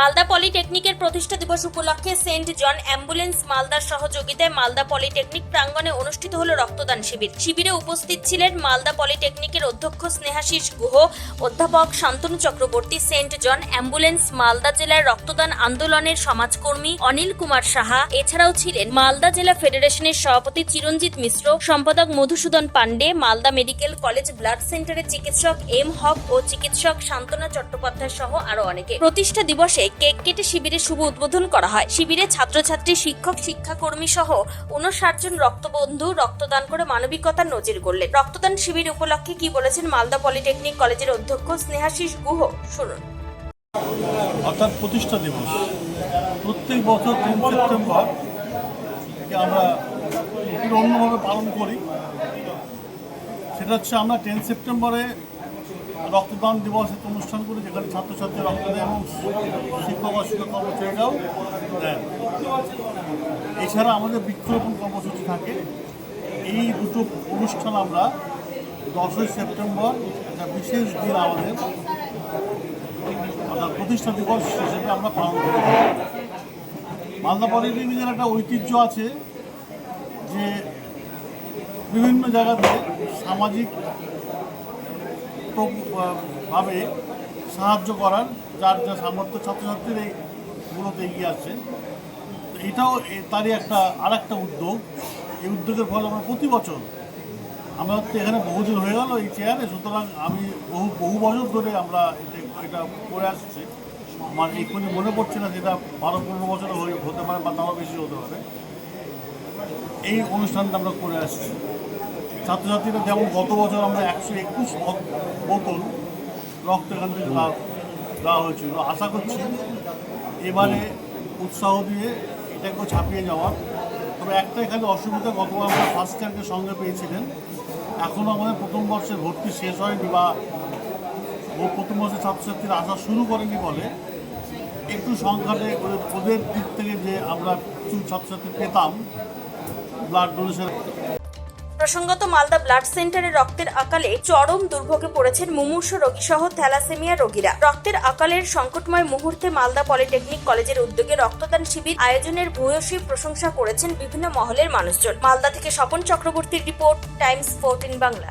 মালদা পলিটেকনিকের প্রতিষ্ঠা দিবস উপলক্ষে সেন্ট জন অ্যাম্বুলেন্স মালদার সহযোগিতায় মালদা পলিটেকনিক প্রাঙ্গণে অনুষ্ঠিত হলো রক্তদান শিবির। শিবিরে উপস্থিত ছিলেন মালদা পলিটেকনিকের অধ্যক্ষ স্নেহাশিস গুহ, অধ্যাপক Shantanu Chakraborty, saint John ambulance Malda জেলার রক্তদান আন্দোলনের সমাজকর্মী অনিল কুমার সাহা, এছাড়াও ছিলেন মালদা জেলা ফেডারেশনের সভাপতি চিরঞ্জিত মিশ্র, সম্পাদক Madhusudan Pandey, Malda medical college blood সেন্টারের চিকিৎসক এম হক ও চিকিৎসক শান্তনা চট্টোপাধ্যায় সহ আরও অনেকে। প্রতিষ্ঠা দিবসে কেক কেটে শিবিরের শুভ উদ্বোধন করা হয়। শিবিরে ছাত্রছাত্রী, শিক্ষক, শিক্ষাকর্মী সহ উনষাট জন রক্তবন্ধু রক্তদান করে মানবিকতার নজির গড়লেন। রক্তদান শিবির উপলক্ষে কি বলেছেন মালদা পলিটেকনিক কলেজের অধ্যক্ষ স্নেহাশিস গুহ? শুনুন। অর্থাৎ প্রতিষ্ঠা দিবস। প্রত্যেক বছর তিন সেপ্টেম্বর আমরা অন্যভাবে পালন করি। সেটা হচ্ছে আমরা টেন সেপ্টেম্বরে রক্তদান দিবস একটা অনুষ্ঠান করি, যেখানে ছাত্রছাত্রী রক্ত দেয় এবং শিক্ষক ও শিক্ষক কর্মচারীরাও দেন। এছাড়া আমাদের বৃক্ষরোপণ কর্মসূচি থাকে। এই দুটো অনুষ্ঠান আমরা দশই সেপ্টেম্বর, একটা বিশেষ দিন আমাদের অর্থাৎ প্রতিষ্ঠা দিবস হিসেবে আমরা পালন করি। মালদা পলিটেকনিকের একটা ঐতিহ্য আছে যে বিভিন্ন জায়গাতে সামাজিক প্র- আহ, ভাবে সাহায্য করার যার যা সামর্থ্য ছাত্রছাত্রীর এই মূলত এগিয়ে আসছে। এটাও তারই একটা আর একটা উদ্যোগ। এই উদ্যোগের ফলে আমরা প্রতি বছর আমরা তো এখানে বহুদিন হয়ে গেল এই চেয়ারে সুতরাং আমি বহু বহু বছর ধরে আমরা এটা- করে আসছি। আমার এক্ষুনি মনে পড়ছে না যেটা বারো পনেরো বছর হতে পারে বা তারও বেশি হতে পারে। এই অনুষ্ঠানটা আমরা করে আসছি। ছাত্রছাত্রীরা যেমন গত বছর আমরা একশো একুশ বোতল রক্ত এখান থেকে দেওয়া হয়েছিল, আশা করছি এবারে উৎসাহ দিয়ে এটাকেও ছাপিয়ে যাওয়ার তবে একটা এখানে অসুবিধা, গতবার আমরা ফার্স্ট ইয়ারকে সঙ্গে পেয়েছিলেন। এখনও আমাদের প্রথম বর্ষের ভর্তি শেষ হয়নি বা প্রথম বর্ষের ছাত্রছাত্রীরা আসা শুরু করেনি বলে একটু ওদের ওদের দিক থেকে যে আমরা কিছু ছাত্রছাত্রী পেতাম ব্লাড ডোনেশন প্রসঙ্গত মালদা ব্লাড সেন্টারে রক্তের আকালে চরম দুর্ভোগে পড়েছেন মুমূর্ষ রোগী সহ থ্যালাসেমিয়া রোগীরা। রক্তের আকালের সংকটময় মুহূর্তে মালদা পলিটেকনিক কলেজের উদ্যোগে রক্তদান শিবির আয়োজনের ভূয়সী প্রশংসা করেছেন বিভিন্ন মহলের মানুষজন। মালদা থেকে স্বপন চক্রবর্তীর রিপোর্ট, টাইমস, ফোরটিন বাংলা।